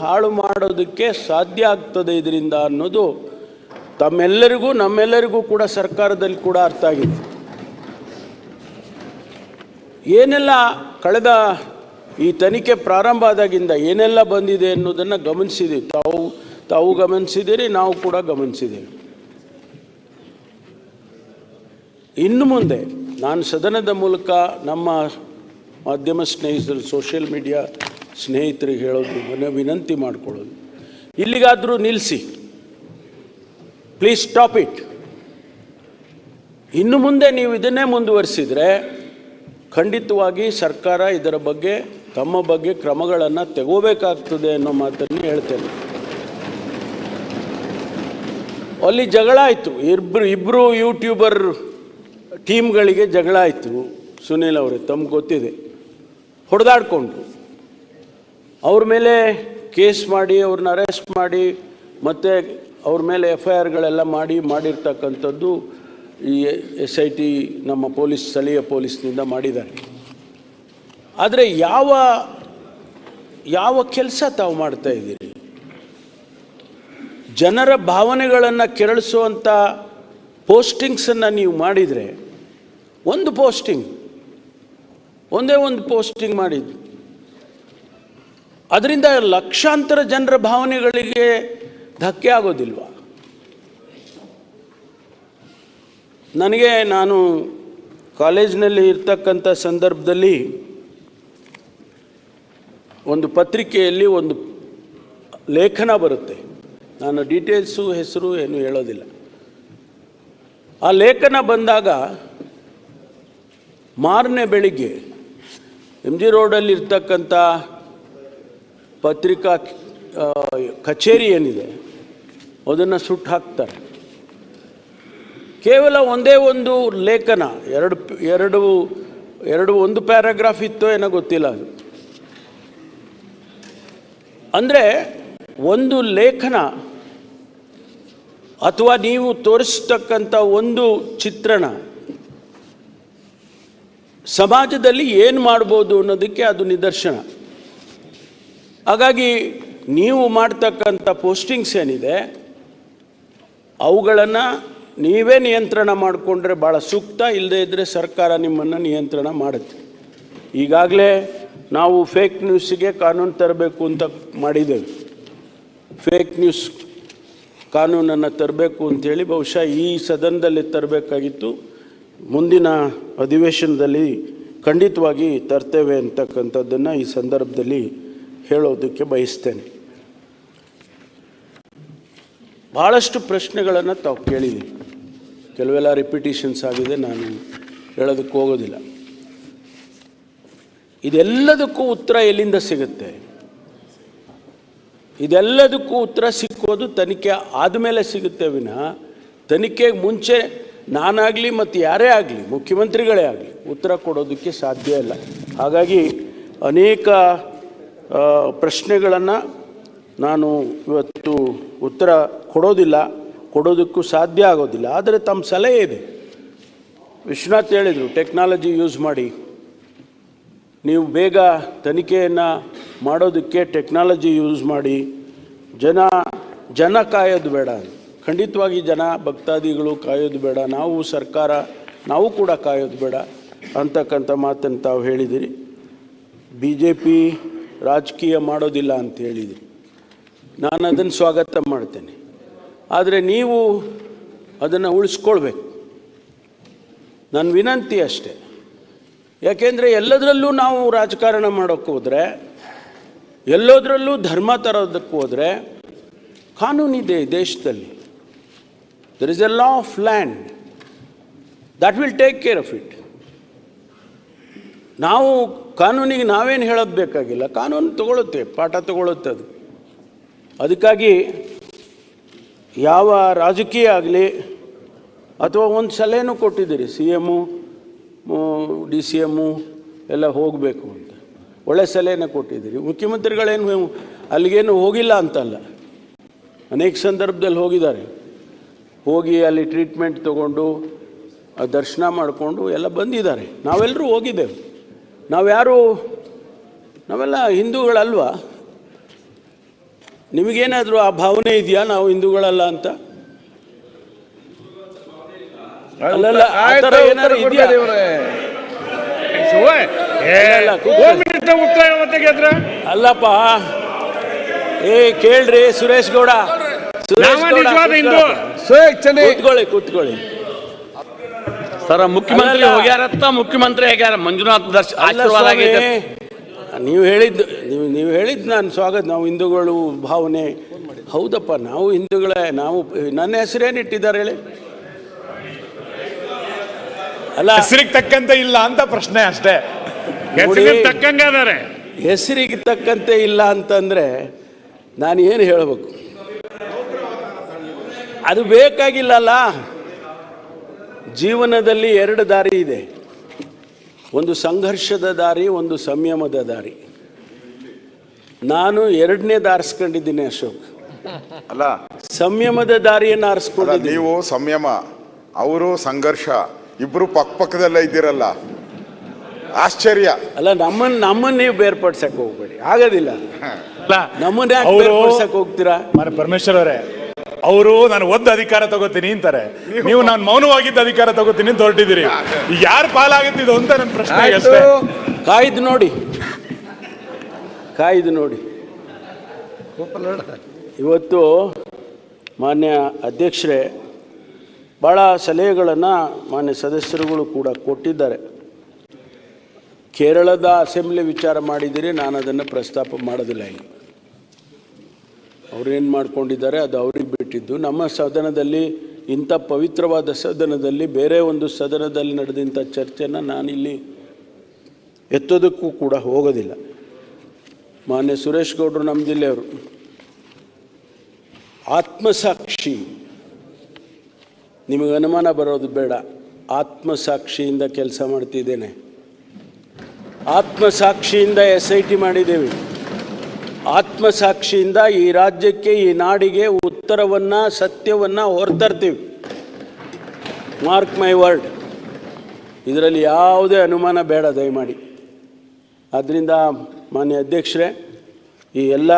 ಹಾಳು ಮಾಡೋದಕ್ಕೆ ಸಾಧ್ಯ ಆಗ್ತದೆ ಇದರಿಂದ ಅನ್ನೋದು ತಮ್ಮೆಲ್ಲರಿಗೂ, ನಮ್ಮೆಲ್ಲರಿಗೂ ಕೂಡ ಸರ್ಕಾರದಲ್ಲಿ ಕೂಡ ಅರ್ಥ ಆಗಿದೆ. ಏನೆಲ್ಲ ಕಳೆದ ಈ ತನಿಖೆ ಪ್ರಾರಂಭ ಆದಾಗಿಂದ ಏನೆಲ್ಲ ಬಂದಿದೆ ಅನ್ನೋದನ್ನು ಗಮನಿಸಿದೆ ತಾವು ತಾವು ಗಮನಿಸಿದ್ದೀರಿ ನಾವು ಕೂಡ ಗಮನಿಸಿದ್ದೀವಿ ಇನ್ನು ಮುಂದೆ ನಾನು ಸದನದ ಮೂಲಕ ನಮ್ಮ ಮಾಧ್ಯಮ ಸ್ನೇಹಿತರು, ಸೋಷಿಯಲ್ ಮೀಡಿಯಾ ಸ್ನೇಹಿತರಿಗೆ ಹೇಳೋದು ಮನೆ ವಿನಂತಿ ಮಾಡ್ಕೊಳ್ಳೋದು. ಇಲ್ಲಿಗಾದರೂ ನಿಲ್ಲಿಸಿ ಪ್ಲೀಸ್ ಸ್ಟಾಪ್ ಇಟ್ ಇನ್ನು ಮುಂದೆ ನೀವು ಇದನ್ನೇ ಮುಂದುವರಿಸಿದರೆ ಖಂಡಿತವಾಗಿ ಸರ್ಕಾರ ಇದರ ಬಗ್ಗೆ, ತಮ್ಮ ಬಗ್ಗೆ ಕ್ರಮಗಳನ್ನು ತಗೋಬೇಕಾಗ್ತದೆ ಅನ್ನೋ ಮಾತನ್ನು ಹೇಳ್ತೇನೆ. ಅಲ್ಲಿ ಜಗಳ ಆಯಿತು. ಇಬ್ಬರು ಇಬ್ಬರು ಯೂಟ್ಯೂಬರ್ ಟೀಮ್ಗಳಿಗೆ ಜಗಳ ಆಯಿತು. ಸುನೀಲ್ ಅವರೇ, ತಮ್ಗೆ ಗೊತ್ತಿದೆ. ಹೊಡೆದಾಡ್ಕೊಂಡು ಅವ್ರ ಮೇಲೆ ಕೇಸ್ ಮಾಡಿ, ಅವ್ರನ್ನ ಅರೆಸ್ಟ್ ಮಾಡಿ, ಮತ್ತು ಅವ್ರ ಮೇಲೆ ಎಫ್ ಐ ಆರ್ಗಳೆಲ್ಲ ಮಾಡಿ, ಮಾಡಿರ್ತಕ್ಕಂಥದ್ದು ಈ ಎಸ್ ಐ ಟಿ ನಮ್ಮ ಪೊಲೀಸ್, ಸ್ಥಳೀಯ ಪೊಲೀಸ್ನಿಂದ ಮಾಡಿದ್ದಾರೆ. ಆದರೆ ಯಾವ ಯಾವ ಕೆಲಸ ತಾವು ಮಾಡ್ತಾ ಇದ್ದೀರಿ? ಜನರ ಭಾವನೆಗಳನ್ನು ಕೆರಳಿಸುವಂಥ ಪೋಸ್ಟಿಂಗ್ಸನ್ನು ನೀವು ಮಾಡಿದರೆ, ಒಂದು ಪೋಸ್ಟಿಂಗ್, ಒಂದೇ ಒಂದು ಪೋಸ್ಟಿಂಗ್ ಮಾಡಿದ್ದು ಅದರಿಂದ ಲಕ್ಷಾಂತರ ಜನರ ಭಾವನೆಗಳಿಗೆ ಧಕ್ಕೆ ಆಗೋದಿಲ್ವ? ನನಗೆ ನಾನು ಕಾಲೇಜಿನಲ್ಲಿ ಇರ್ತಕ್ಕಂಥ ಸಂದರ್ಭದಲ್ಲಿ ಒಂದು ಪತ್ರಿಕೆಯಲ್ಲಿ ಒಂದು ಲೇಖನ ಬರುತ್ತೆ. ನಾನು ಡೀಟೇಲ್ಸು, ಹೆಸರು ಏನು ಹೇಳೋದಿಲ್ಲ. ಆ ಲೇಖನ ಬಂದಾಗ ಮಾರನೇ ಬೆಳಿಗ್ಗೆ ಎಂ ಜಿ ರೋಡಲ್ಲಿ ಇರ್ತಕ್ಕಂಥ ಪತ್ರಿಕಾ ಕಚೇರಿ ಏನಿದೆ, ಅದನ್ನು ಸುಟ್ಟು ಹಾಕ್ತಾರೆ. ಕೇವಲ ಒಂದೇ ಒಂದು ಲೇಖನ, ಎರಡು ಎರಡು ಎರಡು ಒಂದು ಪ್ಯಾರಾಗ್ರಾಫ್ ಇತ್ತೋ ಏನೋ ಗೊತ್ತಿಲ್ಲ ಅದು. ಅಂದರೆ ಒಂದು ಲೇಖನ ಅಥವಾ ನೀವು ತೋರಿಸ್ತಕ್ಕಂಥ ಒಂದು ಚಿತ್ರಣ ಸಮಾಜದಲ್ಲಿ ಏನು ಮಾಡ್ಬೋದು ಅನ್ನೋದಕ್ಕೆ ಅದು ನಿದರ್ಶನ. ಹಾಗಾಗಿ ನೀವು ಮಾಡ್ತಕ್ಕಂಥ ಪೋಸ್ಟಿಂಗ್ಸ್ ಏನಿದೆ, ಅವುಗಳನ್ನು ನೀವೇ ನಿಯಂತ್ರಣ ಮಾಡಿಕೊಂಡ್ರೆ ಭಾಳ ಸೂಕ್ತ ಇಲ್ಲದೇ ಇದ್ದರೆ ಸರ್ಕಾರ ನಿಮ್ಮನ್ನು ನಿಯಂತ್ರಣ ಮಾಡುತ್ತೆ. ಈಗಾಗಲೇ ನಾವು ಫೇಕ್ ನ್ಯೂಸಿಗೆ ಕಾನೂನು ತರಬೇಕು ಅಂತ ಮಾಡಿದ್ದೇವೆ. ಫೇಕ್ ನ್ಯೂಸ್ ಕಾನೂನನ್ನು ತರಬೇಕು ಅಂತೇಳಿ ಬಹುಶಃ ಈ ಸದನದಲ್ಲಿ ತರಬೇಕಾಗಿತ್ತು. ಮುಂದಿನ ಅಧಿವೇಶನದಲ್ಲಿ ಖಂಡಿತವಾಗಿ ತರ್ತೇವೆ ಅಂತಕ್ಕಂಥದ್ದನ್ನು ಈ ಸಂದರ್ಭದಲ್ಲಿ ಹೇಳೋದಕ್ಕೆ ಬಯಸ್ತೇನೆ. ಭಾಳಷ್ಟು ಪ್ರಶ್ನೆಗಳನ್ನು ತಾವು ಕೇಳಿದ್ದೀವಿ ಕೆಲವೆಲ್ಲ ರಿಪಿಟೇಷನ್ಸ್ ಆಗಿದೆ, ನಾನು ಹೇಳೋದಕ್ಕೆ ಹೋಗೋದಿಲ್ಲ. ಇದೆಲ್ಲದಕ್ಕೂ ಉತ್ತರ ಎಲ್ಲಿಂದ ಸಿಗುತ್ತೆ? ಇದೆಲ್ಲದಕ್ಕೂ ಉತ್ತರ ಸಿಕ್ಕೋದು ತನಿಖೆ ಆದಮೇಲೆ ಸಿಗುತ್ತೆ ವಿನಃ, ತನಿಖೆಗೆ ಮುಂಚೆ ನಾನಾಗಲಿ ಮತ್ತು ಯಾರೇ ಆಗಲಿ, ಮುಖ್ಯಮಂತ್ರಿಗಳೇ ಆಗಲಿ, ಉತ್ತರ ಕೊಡೋದಕ್ಕೆ ಸಾಧ್ಯ ಇಲ್ಲ. ಹಾಗಾಗಿ ಅನೇಕ ಪ್ರಶ್ನೆಗಳನ್ನು ನಾನು ಇವತ್ತು ಉತ್ತರ ಕೊಡೋದಿಲ್ಲ, ಕೊಡೋದಕ್ಕೂ ಸಾಧ್ಯ ಆಗೋದಿಲ್ಲ, ಆದರೆ ತಮ್ಮ ಸಲಹೆ ಇದೆ. ವಿಶ್ವನಾಥ್ ಹೇಳಿದರು, ಟೆಕ್ನಾಲಜಿ ಯೂಸ್ ಮಾಡಿ. ನೀವು ಬೇಗ ತನಿಖೆಯನ್ನು ಮಾಡೋದಕ್ಕೆ ಟೆಕ್ನಾಲಜಿ ಯೂಸ್ ಮಾಡಿ. ಜನ ಜನ ಕಾಯೋದು ಬೇಡ. ಖಂಡಿತವಾಗಿ ಜನ ಭಕ್ತಾದಿಗಳು ಕಾಯೋದು ಬೇಡ. ನಾವು ಸರ್ಕಾರ, ನಾವು ಕೂಡ ಕಾಯೋದು ಬೇಡ. ಅಂತಕ್ಕಂಥ ಮಾತನ್ನು ತಾವು ಹೇಳಿದಿರಿ. ಬಿ ಜೆ ಪಿ ರಾಜಕೀಯ ಮಾಡೋದಿಲ್ಲ ಅಂತ ಹೇಳಿದಿರಿ. ನಾನು ಅದನ್ನು ಸ್ವಾಗತ ಮಾಡ್ತೇನೆ. ಆದರೆ ನೀವು ಅದನ್ನು ಉಳಿಸ್ಕೊಳ್ಬೇಕು. ನನ್ನ ವಿನಂತಿ ಅಷ್ಟೇ. ಯಾಕೆಂದರೆ ಎಲ್ಲದರಲ್ಲೂ ನಾವು ರಾಜಕಾರಣ ಮಾಡೋಕ್ಕೆ ಹೋದರೆ, ಎಲ್ಲೋದ್ರಲ್ಲೂ ಧರ್ಮ ತರೋದಕ್ಕೆ ಹೋದರೆ, ಕಾನೂನಿದೆ ದೇಶದಲ್ಲಿ. There is a law of land that will take care of it ನಾವು ಕಾನೂನಿಗೆ ನಾವೇನು ಹೇಳೋದು ಬೇಕಾಗಿಲ್ಲ. ಕಾನೂನು ತಗೊಳುತ್ತೆ, ಪಾಠ ತಗೊಳುತ್ತೆ ಅದು. ಅದಕ್ಕಾಗಿ ಯಾವ ರಾಜಕೀಯ ಆಗಲಿ ಅಥವಾ ಒಂದು ಸಲಹೆನೂ ಕೊಟ್ಟಿದ್ದೀರಿ, C M D C M ಎಲ್ಲ ಹೋಗಬೇಕು ಅಂತ. ಒಳ್ಳೆ ಸಲಹೆನ ಕೊಟ್ಟಿದ್ದೀರಿ. ಮುಖ್ಯಮಂತ್ರಿಗಳೇನು ಅಲ್ಲಿಗೇನು ಹೋಗಿಲ್ಲ ಅಂತಲ್ಲ. ಅನೇಕ ಸಂದರ್ಭದಲ್ಲಿ ಹೋಗಿದ್ದಾರೆ. ಹೋಗಿ ಅಲ್ಲಿ ಟ್ರೀಟ್ಮೆಂಟ್ ತಗೊಂಡು ದರ್ಶನ ಮಾಡಿಕೊಂಡು ಎಲ್ಲ ಬಂದಿದ್ದಾರೆ. ನಾವೆಲ್ಲರೂ ಹೋಗಿದ್ದೇವೆ. ನಾವ್ಯಾರು ನಾವೆಲ್ಲ ಹಿಂದೂಗಳಲ್ವಾ? ನಿಮಗೇನಾದರೂ ಆ ಭಾವನೆ ಇದೆಯಾ ನಾವು ಹಿಂದೂಗಳಲ್ಲ ಅಂತ? ಅಲ್ಲಲ್ಲ, ಆ ಥರ ಏನಾದ್ರು ಇದೆಯಾ? ಅಲ್ಲಪ್ಪ ಏ ಕೇಳ್ರಿ ಸುರೇಶ್ ಗೌಡ. ಸುರೇಶ್ ಗೌಡ, ಕೂತ್ಕೊಳ್ಳಿ ಕೂತ್ಕೊಳ್ಳಿ. ಸರ ಮುಖ್ಯಮಂತ್ರಿ. ಹೋಗ್ಯಾರತ್ತ ಮುಖ್ಯಮಂತ್ರಿ ಆಗ್ಯಾರ. ಮಂಜುನಾಥ್ ದರ್ಶ ಅಲ್ಲ ಆಶೀರ್ವಾದ ಆಗೈತೆ ನೀವು ಹೇಳಿದ್ದು ನೀವು ನೀವು ಹೇಳಿದ್ದು ನಾನು ಸ್ವಾಗತ ನಾವು ಹಿಂದೂಗಳು ಭಾವನೆ. ಹೌದಪ್ಪ ನಾವು ಹಿಂದೂಗಳೇ ನಾವು ನನ್ನ ಹೆಸರೇನು ಇಟ್ಟಿದ್ದಾರೆ ಹೇಳಿ? ಅಲ್ಲ. ಹೆಸರಿಗೆ ತಕ್ಕಂತೆ ಇಲ್ಲ ಅಂತ ಪ್ರಶ್ನೆ ಅಷ್ಟೇ. ಹೆಸರಿಗೆ ತಕ್ಕಂಗ ಅದಾರೆ. ಹೆಸರಿಗೆ ತಕ್ಕಂತೆ ಇಲ್ಲ ಅಂತಂದ್ರೆ ನಾನು ಏನು ಹೇಳಬೇಕು? ಅದು ಬೇಕಾಗಿಲ್ಲಲ್ಲ. ಜೀವನದಲ್ಲಿ ಎರಡು ದಾರಿ ಇದೆ. ಒಂದು ಸಂಘರ್ಷದ ದಾರಿ ಒಂದು ಸಂಯಮದ ದಾರಿ. ನಾನು ಎರಡನೇ ದಾರಿಸ್ಕೊಂಡಿದ್ದೀನಿ ಅಶೋಕ್. ಅಲ್ಲ. ಸಂಯಮದ ದಾರಿಯನ್ನು ಆರಿಸ್ಕೊಂಡು ಆರಿಸ್ಕೊಂಡಿದ್ದೀನಿ ನೀವು ಸಂಯಮ ಅವರು ಸಂಘರ್ಷ ಇಬ್ರು ಪಕ್ಕ ಪಕ್ಕದಲ್ಲೇ ಇದ್ದೀರಲ್ಲ. ಆಶ್ಚರ್ಯ. ಅಲ್ಲ ನಮ್ಮನ್ನ ನಮ್ಮನ್ನ ನೀವು ಬೇರ್ಪಡ್ಸಕ್ ಹೋಗ್ಬೇಡಿ. ಆಗೋದಿಲ್ಲ. ನಮ್ಮನ್ನ ಯಾಕೆ ಅವರು ಬೇರ್ಪಡ್ಸಕ್ ಹೋಗ್ತೀರಾ? ಪರಮೇಶ್ವರ್ ಅವರೇ ಅವರು ನಾನು ಒಂದು ಅಧಿಕಾರ ತಗೋತೀನಿ ಅಂತಾರೆ. ನೀವು ನಾನು ಮೌನವಾಗಿದ್ದ ಅಧಿಕಾರ ತಗೋತೀನಿ ಅಂತ ಹೊರಟಿದ್ದೀರಿ. ಈಗ ಯಾರು ಪಾಲಾಗುತ್ತಿದ್ದು ಅಂತ ನನ್ನ ಪ್ರಶ್ನೆ ಕಾಯ್ದು ನೋಡಿ. ಕಾಯ್ದು ನೋಡಿ. ಇವತ್ತು ಮಾನ್ಯ ಅಧ್ಯಕ್ಷರೇ ಭಾಳ ಸಲಹೆಗಳನ್ನು ಮಾನ್ಯ ಸದಸ್ಯರುಗಳು ಕೂಡ ಕೊಟ್ಟಿದ್ದಾರೆ. ಕೇರಳದ ಅಸೆಂಬ್ಲಿ ವಿಚಾರ ಮಾಡಿದ್ದೀರಿ ನಾನು ಅದನ್ನು ಪ್ರಸ್ತಾಪ ಮಾಡೋದಿಲ್ಲ ಇಲ್ಲಿ. ಅವ್ರೇನು ಮಾಡ್ಕೊಂಡಿದ್ದಾರೆ ಅದು ಅವ್ರಿಗೆ ಬಿಟ್ಟಿದ್ದು. ನಮ್ಮ ಸದನದಲ್ಲಿ, ಇಂಥ ಪವಿತ್ರವಾದ ಸದನದಲ್ಲಿ, ಬೇರೆ ಒಂದು ಸದನದಲ್ಲಿ ನಡೆದಂಥ ಚರ್ಚೆನ ನಾನಿಲ್ಲಿ ಎತ್ತೋದಕ್ಕೂ ಕೂಡ ಹೋಗೋದಿಲ್ಲ. ಮಾನ್ಯ ಸುರೇಶ್ ಗೌಡರು ನಮ್ಮ ಜಿಲ್ಲೆಯವರು, ಆತ್ಮಸಾಕ್ಷಿ, ನಿಮಗೆ ಅನುಮಾನ ಬರೋದು ಬೇಡ. ಆತ್ಮಸಾಕ್ಷಿಯಿಂದ ಕೆಲಸ ಮಾಡ್ತಿದ್ದೇನೆ. ಆತ್ಮಸಾಕ್ಷಿಯಿಂದ ಎಸ್ ಐ ಟಿ ಮಾಡಿದ್ದೇವೆ. ಆತ್ಮಸಾಕ್ಷಿಯಿಂದ ಈ ರಾಜ್ಯಕ್ಕೆ, ಈ ನಾಡಿಗೆ ಉತ್ತರವನ್ನು, ಸತ್ಯವನ್ನು ಹೊರತರ್ತೀವಿ. ಮಾರ್ಕ್ ಮೈ ವರ್ಡ್ ಇದರಲ್ಲಿ ಯಾವುದೇ ಅನುಮಾನ ಬೇಡ, ದಯಮಾಡಿ. ಆದ್ದರಿಂದ ಮಾನ್ಯ ಅಧ್ಯಕ್ಷರೇ, ಈ ಎಲ್ಲ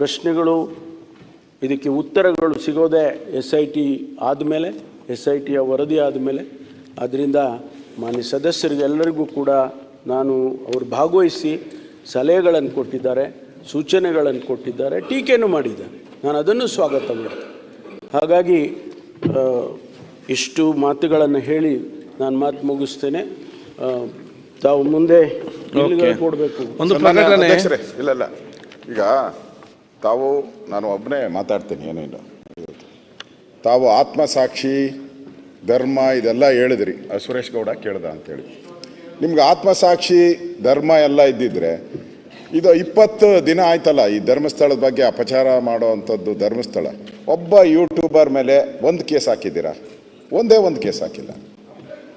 ಪ್ರಶ್ನೆಗಳು, ಇದಕ್ಕೆ ಉತ್ತರಗಳು ಸಿಗೋದೇ ಎಸ್ ಐ ಟಿ ಆದಮೇಲೆ, ಎಸ್ ಐ ಟಿಯ ವರದಿ ಆದಮೇಲೆ. ಅದರಿಂದ ಮಾನ್ಯ ಸದಸ್ಯರಿಗೆಲ್ಲರಿಗೂ ಕೂಡ ನಾನು ಅವರು ಭಾಗವಹಿಸಿ ಸಲಹೆಗಳನ್ನು ಕೊಟ್ಟಿದ್ದಾರೆ. ಸೂಚನೆಗಳನ್ನು ಕೊಟ್ಟಿದ್ದಾರೆ ಟೀಕೆಯನ್ನು ಮಾಡಿದ್ದಾರೆ. ನಾನು ಅದನ್ನು ಸ್ವಾಗತ ಮಾಡ್ತೇನೆ. ಹಾಗಾಗಿ ಇಷ್ಟು ಮಾತುಗಳನ್ನು ಹೇಳಿ ನಾನು ಮಾತು ಮುಗಿಸ್ತೇನೆ. ತಾವು ಮುಂದೆ ಕೊಡಬೇಕು. ಒಂದು ಇಲ್ಲ ಇಲ್ಲ ಈಗ ತಾವು ನಾನು ಒಬ್ಬನೇ ಮಾತಾಡ್ತೀನಿ ಏನೂ ಇಲ್ಲ. ಇವತ್ತು. ತಾವು ಆತ್ಮಸಾಕ್ಷಿ ಧರ್ಮ ಇದೆಲ್ಲ ಹೇಳಿದ್ರಿ. ಆ ಸುರೇಶ್ ಗೌಡ ಕೇಳ್ದ ಅಂತೇಳಿ. ನಿಮ್ಗೆ ಆತ್ಮಸಾಕ್ಷಿ ಧರ್ಮ ಎಲ್ಲ ಇದ್ದಿದ್ರೆ ಇದು ಇಪ್ಪತ್ತು ದಿನ ಆಯ್ತಲ್ಲ ಈ ಧರ್ಮಸ್ಥಳದ ಬಗ್ಗೆ ಅಪಚಾರ ಮಾಡೋವಂಥದ್ದು ಧರ್ಮಸ್ಥಳ. ಒಬ್ಬ ಯೂಟ್ಯೂಬರ್ ಮೇಲೆ ಒಂದು ಕೇಸ್ ಹಾಕಿದ್ದೀರಾ? ಒಂದೇ ಒಂದು ಕೇಸ್ ಹಾಕಿಲ್ಲ.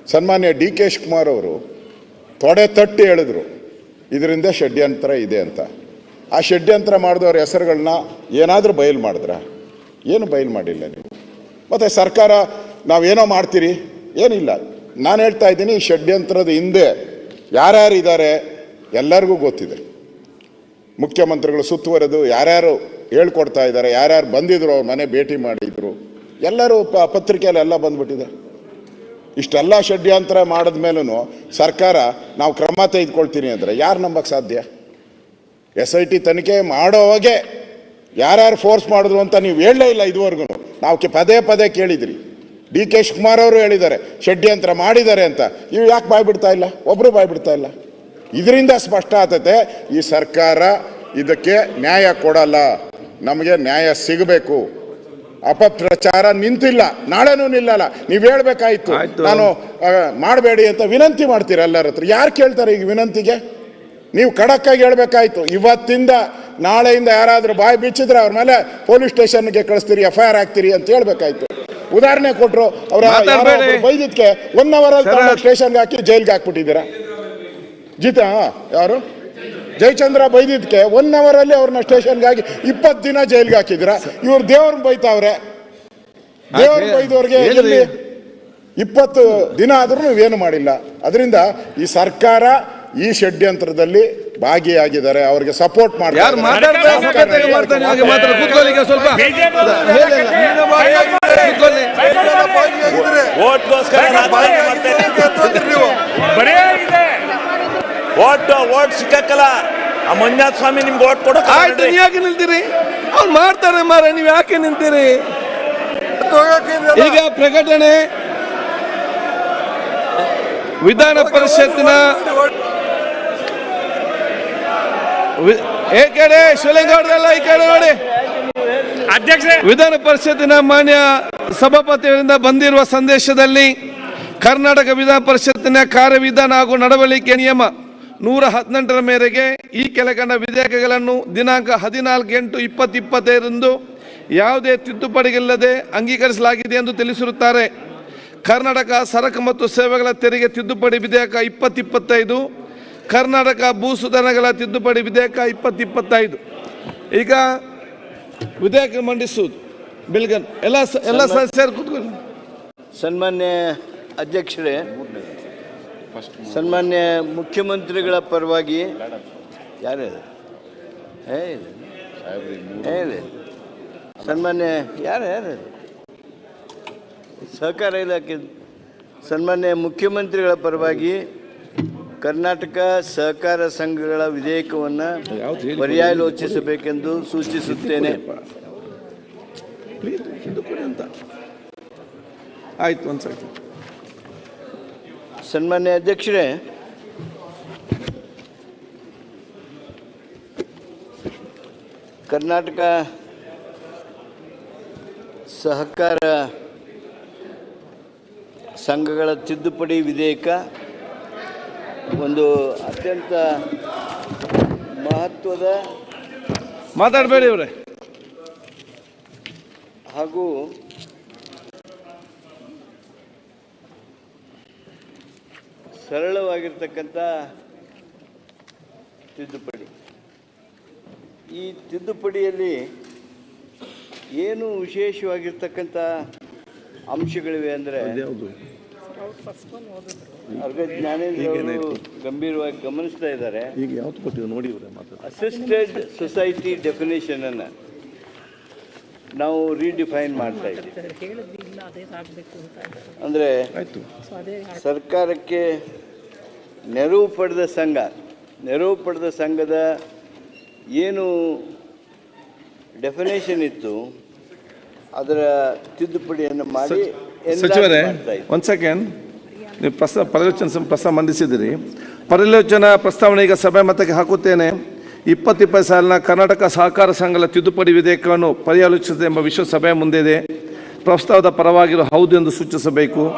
ಸನ್ಮಾನ್ಯ ಡಿ ಕೆ ಶಿವಕುಮಾರ್ ಅವರು ತೊಡೆ ತಟ್ಟಿ ಹೇಳಿದ್ರು ಇದರಿಂದ ಷಡ್ಯಂತ್ರ ಇದೆ ಅಂತ. ಆ ಷಡ್ಯಂತ್ರ ಮಾಡಿದವ್ರ ಹೆಸರುಗಳನ್ನ ಏನಾದರೂ ಬಯಲು ಮಾಡಿದ್ರ? ಏನು ಬಯಲು ಮಾಡಿಲ್ಲ ನೀವು? ಮತ್ತು ಸರ್ಕಾರ, ನಾವೇನೋ ಮಾಡ್ತೀರಿ? ಏನಿಲ್ಲ. ನಾನು ಹೇಳ್ತಾ ಇದ್ದೀನಿ ಷಡ್ಯಂತ್ರದ ಹಿಂದೆ ಯಾರ್ಯಾರು ಇದ್ದಾರೆ ಎಲ್ಲರಿಗೂ ಗೊತ್ತಿದೆ. ಮುಖ್ಯಮಂತ್ರಿಗಳು ಸುತ್ತುವರೆದು ಯಾರ್ಯಾರು ಹೇಳ್ಕೊಡ್ತಾ ಇದ್ದಾರೆ, ಯಾರ್ಯಾರು ಬಂದಿದ್ರು ಅವ್ರ ಮನೆ ಭೇಟಿ ಮಾಡಿದ್ರು, ಎಲ್ಲರೂ ಪ ಪತ್ರಿಕೆಯಲ್ಲಿ ಎಲ್ಲ ಬಂದ್ಬಿಟ್ಟಿದೆ. ಇಷ್ಟೆಲ್ಲ ಷಡ್ಯಂತ್ರ ಮಾಡಿದ ಮೇಲೂ ಸರ್ಕಾರ ನಾವು ಕ್ರಮ ತೆಗೆದುಕೊಳ್ತೀನಿ ಅಂದರೆ ಯಾರು ನಂಬಕ್ಕೆ ಸಾಧ್ಯ? ಎಸ್ ಐ ಟಿ ತನಿಖೆ ಮಾಡೋವಾಗೆ ಯಾರ್ಯಾರು ಫೋರ್ಸ್ ಮಾಡಿದ್ರು ಅಂತ ನೀವು ಹೇಳಲೇ ಇಲ್ಲ ಇದುವರೆಗೂ. ನಾವು ಪದೇ ಪದೇ ಕೇಳಿದ್ರಿ. ಡಿ ಕೆ ಶಿವಕುಮಾರ್ ಅವರು ಹೇಳಿದ್ದಾರೆ, ಷಡ್ಯಂತ್ರ ಮಾಡಿದ್ದಾರೆ ಅಂತ. ನೀವು ಯಾಕೆ ಬಾಯ್ಬಿಡ್ತಾ ಇಲ್ಲ? ಒಬ್ಬರು ಬಾಯ್ಬಿಡ್ತಾ ಇಲ್ಲ. ಇದರಿಂದ ಸ್ಪಷ್ಟ ಆತತೆ ಈ ಸರ್ಕಾರ ಇದಕ್ಕೆ ನ್ಯಾಯ ಕೊಡಲ್ಲ. ನಮಗೆ ನ್ಯಾಯ ಸಿಗಬೇಕು. ಅಪಪ್ರಚಾರ ನಿಂತಿಲ್ಲ. ನಾಳೆನೂ ನಿಲ್ಲಲ್ಲ. ನೀವು ಹೇಳ್ಬೇಕಾಯ್ತು. ನಾನು ಮಾಡಬೇಡಿ ಅಂತ ವಿನಂತಿ ಮಾಡ್ತೀರ ಎಲ್ಲರ ಹತ್ರ. ಯಾರು ಕೇಳ್ತಾರೆ ಈಗ ವಿನಂತಿಗೆ? ನೀವು ಖಡಕ್ಕಾಗಿ ಹೇಳ್ಬೇಕಾಯ್ತು. ಇವತ್ತಿಂದ ನಾಳೆಯಿಂದ ಯಾರಾದರೂ ಬಾಯಿ ಬಿಚ್ಚಿದ್ರೆ ಅವ್ರ ಮೇಲೆ ಪೊಲೀಸ್ ಸ್ಟೇಷನ್ಗೆ ಕಳಿಸ್ತೀರಿ ಎಫ್ ಐ ಆರ್ ಹಾಕ್ತೀರಿ ಅಂತ ಹೇಳ್ಬೇಕಾಯ್ತು. ಉದಾಹರಣೆ ಕೊಟ್ಟರು ಅವರ ಬೈದಿದ್ದಕ್ಕೆ ಬೈದಿದ್ಕೆ ಒನ್ ಅವರ್ ಸರ್, ಅಲ್ಲಿ ಸ್ಟೇಷನ್ಗೆ ಹಾಕಿ ಜೈಲ್ಗೆ ಹಾಕ್ಬಿಟ್ಟಿದ್ದೀರಾ? ಜಿತ ಯಾರು ಜಯಚಂದ್ರ ಬೈದಿದ್ಕೆ ಒನ್ ಅವರ್ ಅಲ್ಲಿ ಅವ್ರನ್ನ ಸ್ಟೇಷನ್ಗೆ ಹಾಕಿ ಇಪ್ಪತ್ತು ದಿನ ಜೈಲ್ಗೆ ಹಾಕಿದ್ರ ಇವ್ರು ದೇವ್ರನ್ನ ಬೈತಾವ್ರೆ ದೇವ್ರ ಬೈದವ್ರಿಗೆ ಹೇಳ್ರಿ. ಎಲ್ಲಿ ಇಪ್ಪತ್ತು ದಿನ ಆದ್ರೂ ನೀವೇನು ಮಾಡಿಲ್ಲ ಅದರಿಂದ ಈ ಸರ್ಕಾರ ಈ ಷಡ್ಯಂತ್ರದಲ್ಲಿ ಭಾಗಿಯಾಗಿದ್ದಾರೆ ಅವ್ರಿಗೆ ಸಪೋರ್ಟ್ ಮಾಡ್ತಾರೆ ಸ್ವಲ್ಪ ಓಟ್ ಓಟ್ ಸಿಕ್ಕಲ್ಲ ಆ ಮಂಜುನಾಥ ಸ್ವಾಮಿ ನಿಮ್ಗೆ ಓಟ್ ಕೊಡಕ್ ಆಯ್ತು ನೀವ್ ಯಾಕೆ ನಿಲ್ತೀರಿ? ಅವ್ರು ಮಾಡ್ತಾರೆ ಮಾರ ನೀವು ಯಾಕೆ ನಿಲ್ತೀರಿ? ಈಗ ಪ್ರಕಟಣೆ ವಿಧಾನ ಪರಿಷತ್ತಿನ ವಿ- ಈ ಕಡೆ ಶಿವಲಿಂಗೌಡರಲ್ಲ ಈ ಕಡೆ ನೋಡಿ. ಅಧ್ಯಕ್ಷ ವಿಧಾನ ಪರಿಷತ್ತಿನ ಮಾನ್ಯ ಸಭಾಪತಿಗಳಿಂದ ಬಂದಿರುವ ಸಂದೇಶದಲ್ಲಿ ಕರ್ನಾಟಕ ವಿಧಾನ ಪರಿಷತ್ತಿನ ಕಾರ್ಯವಿಧಾನ ಹಾಗೂ ನಡವಳಿಕೆ ನಿಯಮ ನೂರ ಹದಿನೆಂಟರ ಮೇರೆಗೆ ಈ ಕೆಳಕಂಡ ವಿಧೇಯಕಗಳನ್ನು ದಿನಾಂಕ ಹದಿನಾಲ್ಕು ಎಂಟು ಇಪ್ಪತ್ತು ಇಪ್ಪತ್ತೈದರಂದು ಯಾವುದೇ ತಿದ್ದುಪಡಿಗಳಿಲ್ಲದೆ ಅಂಗೀಕರಿಸಲಾಗಿದೆ ಎಂದು ತಿಳಿಸಿರುತ್ತಾರೆ. ಕರ್ನಾಟಕ ಸರಕು ಮತ್ತು ಸೇವೆಗಳ ತೆರಿಗೆ ತಿದ್ದುಪಡಿ ವಿಧೇಯಕ ಇಪ್ಪತ್ತಿಪ್ಪತ್ತೈದು ಕರ್ನಾಟಕ ಭೂ ಸುಧಾರಣೆಗಳ ತಿದ್ದುಪಡಿ ವಿಧೇಯಕ ಇಪ್ಪತ್ತಿಪ್ಪತ್ತೈದು ಈಗ ವಿಧೇಯಕ ಮಂಡಿಸುವುದು. ಬಿಲ್ಗನ್ ಎಲ್ಲ ಎಲ್ಲ ಸದಸ್ಯರು ಕೂತ್ಕೊಂಡು ಸನ್ಮಾನ್ಯ ಅಧ್ಯಕ್ಷರೇ ಸನ್ಮಾನ್ಯ ಮುಖ್ಯಮಂತ್ರಿಗಳ ಪರವಾಗಿ ಯಾರು ಹೇಳಿ ಸನ್ಮಾನ್ಯ ಯಾರು ಯಾರು ಸಹಕಾರ ಇಲಾಖೆ ಸನ್ಮಾನ್ಯ ಮುಖ್ಯಮಂತ್ರಿಗಳ ಪರವಾಗಿ ಕರ್ನಾಟಕ ಸಹಕಾರ ಸಂಘಗಳ ವಿಧೇಯಕವನ್ನು ಪರ್ಯಾಲೋಚಿಸಬೇಕೆಂದು ಸೂಚಿಸುತ್ತೇನೆ. ಆಯ್ತು ಒಂದು ಸನ್ಮಾನ್ಯ ಅಧ್ಯಕ್ಷರೇ ಕರ್ನಾಟಕ ಸಹಕಾರ ಸಂಘಗಳ ತಿದ್ದುಪಡಿ ವಿಧೇಯಕ ಒಂದು ಅತ್ಯಂತ ಮಹತ್ವದ ಮಾತಾಡಬೇಡಿ ಅವರೇ. ಹಾಗೂ ಸರಳವಾಗಿರ್ತಕ್ಕಂಥ ತಿದ್ದುಪಡಿ. ಈ ತಿದ್ದುಪಡಿಯಲ್ಲಿ ಏನು ವಿಶೇಷವಾಗಿರ್ತಕ್ಕಂಥ ಅಂಶಗಳಿವೆ ಅಂದರೆ ಅರ್ಗ ಜ್ಞಾನೇಂದ್ರ ಗಂಭೀರವಾಗಿ ಗಮನಿಸ್ತಾ ಇದ್ದಾರೆ. ಈಗ ಯಾವ್ದು ಕೊಟ್ಟಿದ್ದು ನೋಡಿ ಅಸಿಸ್ಟೆಡ್ ಸೊಸೈಟಿ ಡೆಫಿನೇಷನ್ ಅನ್ನು ನಾವು ರೀಡಿಫೈನ್ ಮಾಡ್ತಾ ಇದ್ದೀವಿ. ಹೇಳಿದ್ದಿಲ್ಲ ಅದೇ ಆಗಬೇಕು ಅಂತ ಅಂದರೆ ಸರ್ಕಾರಕ್ಕೆ ನೆರವು ಪಡೆದ ಸಂಘ ನೆರವು ಪಡೆದ ಸಂಘದ ಏನು ಡೆಫಿನೇಷನ್ ಇತ್ತು ಅದರ ತಿದ್ದುಪಡಿಯನ್ನು ಮಾಡಿ ಸಚಿವರೇ. ಒಂದು ಸೆಕೆಂಡ್ ನೀವು ಪ್ರಸ್ತಾವ ಪರ್ಯಾಲೋಚನೆ ಸಂ- ಪ್ರಸ್ತಾವ ಮಂಡಿಸಿದಿರಿ. ಪರ್ಯಾಲೋಚನಾ ಪ್ರಸ್ತಾವನೆ ಈಗ ಸಭೆ ಮತಕ್ಕೆ ಹಾಕುತ್ತೇನೆ. ಇಪ್ಪತ್ತಿಪ್ಪತ್ತು ಸಾಲಿನ ಕರ್ನಾಟಕ ಸಹಕಾರ ಸಂಘಗಳ ತಿದ್ದುಪಡಿ ವಿಧೇಯಕವನ್ನು ಪರ್ಯಾಲೋಚಿಸಿದೆ ಎಂಬ ವಿಶ್ವ ಸಭೆಯ ಮುಂದೆ ಇದೆ. ಪ್ರಸ್ತಾವದ ಪರವಾಗಿರೋ ಹೌದು ಎಂದು ಸೂಚಿಸಬೇಕು.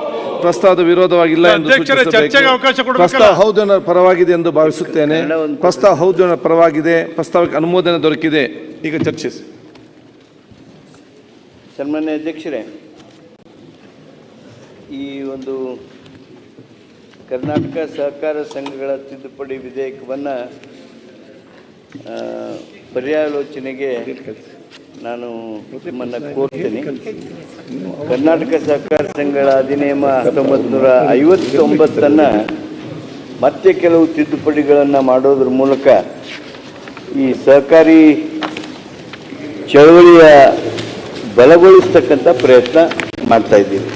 ಪ್ರಸ್ತಾವದ ವಿರೋಧವಾಗಿಲ್ಲ ಎಂದು ಅಧ್ಯಕ್ಷರೇ, ಸೂಚಿಸಬೇಕು. ಚರ್ಚೆಗೆ ಅವಕಾಶ ಕೊಡ್ಬೇಕಲ್ಲ? ಪ್ರಸ್ತಾವ ಹೌದು ಪರವಾಗಿದೆ ಎಂದು ಭಾವಿಸುತ್ತೇನೆ. ಪ್ರಸ್ತಾವ ಹೌದು ಪರವಾಗಿದೆ. ಪ್ರಸ್ತಾವಕ್ಕೆ ಅನುಮೋದನೆ ದೊರಕಿದೆ. ಈಗ ಚರ್ಚಿಸಿ. ಸನ್ಮಾನ್ಯ ಅಧ್ಯಕ್ಷರೇ ಈ ಒಂದು ಕರ್ನಾಟಕ ಸಹಕಾರ ಸಂಘಗಳ ತಿದ್ದುಪಡಿ ವಿಧೇಯಕವನ್ನು ಪರ್ಯಾಲೋಚನೆಗೆ ನಾನು ನಿಮ್ಮನ್ನು ಕೋರ್ತೇನೆ. ಕರ್ನಾಟಕ ಸಹಕಾರ ಸಂಘಗಳ ಅಧಿನಿಯಮ ಹತ್ತೊಂಬತ್ತು ನೂರ ಐವತ್ತೊಂಬತ್ತನ್ನು ಮತ್ತೆ ಕೆಲವು ತಿದ್ದುಪಡಿಗಳನ್ನು ಮಾಡೋದ್ರ ಮೂಲಕ ಈ ಸಹಕಾರಿ ಚಳವಳಿಯ ಬಲಗೊಳಿಸ್ತಕ್ಕಂಥ ಪ್ರಯತ್ನ ಮಾಡ್ತಾ ಇದ್ದೀವಿ.